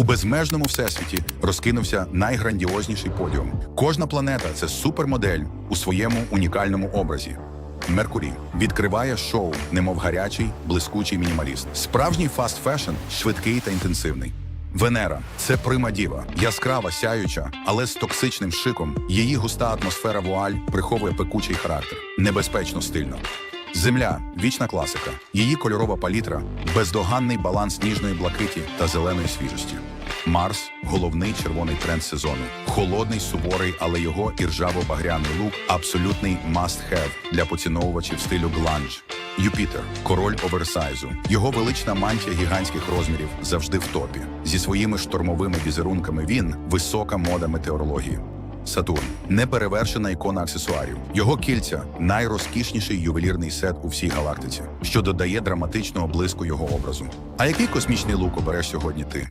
У безмежному всесвіті розкинувся найграндіозніший подіум. Кожна планета це супермодель у своєму унікальному образі. Меркурій відкриває шоу, немов гарячий, блискучий мінімаліст. Справжній фаст фешн швидкий та інтенсивний. Венера це прима діва, яскрава, сяюча, але з токсичним шиком. Її густа атмосфера вуаль приховує пекучий характер, небезпечно стильно. Земля вічна класика. Її кольорова палітра, бездоганний баланс ніжної блакиті та зеленої свіжості. Марс головний червоний тренд сезону. Холодний, суворий, але його іржаво-багряний лук абсолютний must-have для поціновувачів стилю гланж. Юпітер король оверсайзу. Його велична мантія гігантських розмірів завжди в топі. Зі своїми штормовими візерунками він висока мода метеорології. Сатурн неперевершена ікона аксесуарів. Його кільця найрозкішніший ювелірний сет у всій галактиці, що додає драматичного блиску його образу. А який космічний лук обереш сьогодні ти?